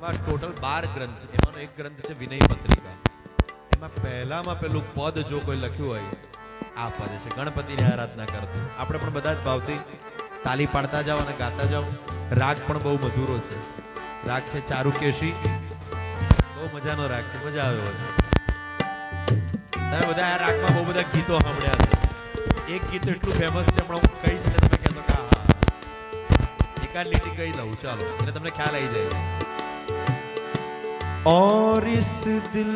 Total બાર ગ્રંથ, એમાંનો એક ગ્રંથ છે વિનય પત્રિકા. એમાં પહેલામાં પેલું પદ જો કોઈ લખ્યું હોય, આ પદ છે. ગણપતિની આરાધના કરતું. આપણે પણ બધા જ ભાવથી તાલી પાડતા જાઓ અને ગાતા જાઓ. રાગ પણ બહુ મધુરો છે. રાગ છે ચારુકેશી. બહુ મજાનો રાગ છે. મજા આવે છે. તમે બધા આ રાગમાં બહુ બધા ગીતો સાંભળ્યા છે. એક ગીત એટલું ફેમસ છે, હમણાં હું કહીશ એટલે તમે કહેતો કે હા એકાદ લીટી કહી દઉં. ચાલો. એટલે તમને ખ્યાલ આવી જાય. और इस दिल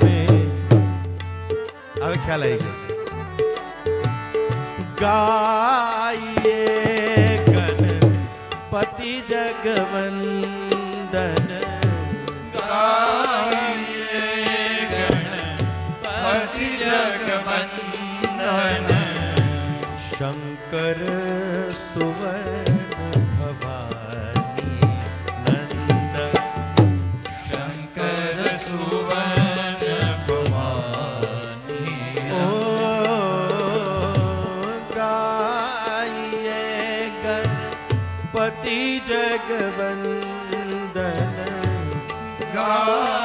में હવે ખ્યાલ આવી ગયો ગાઈએ ગણપતિ જગવંદન પતિ જગવંદન શંકર સુવર્ણ गणपति जगवन्दन गा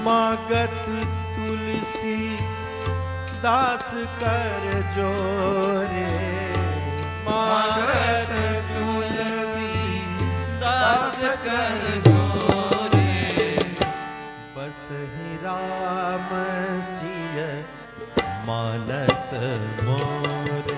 મગત તુલસી દાસ કર જોરે માગત તુલસી દાસ કર જોરે બસ રામ સિય માનસ મોરે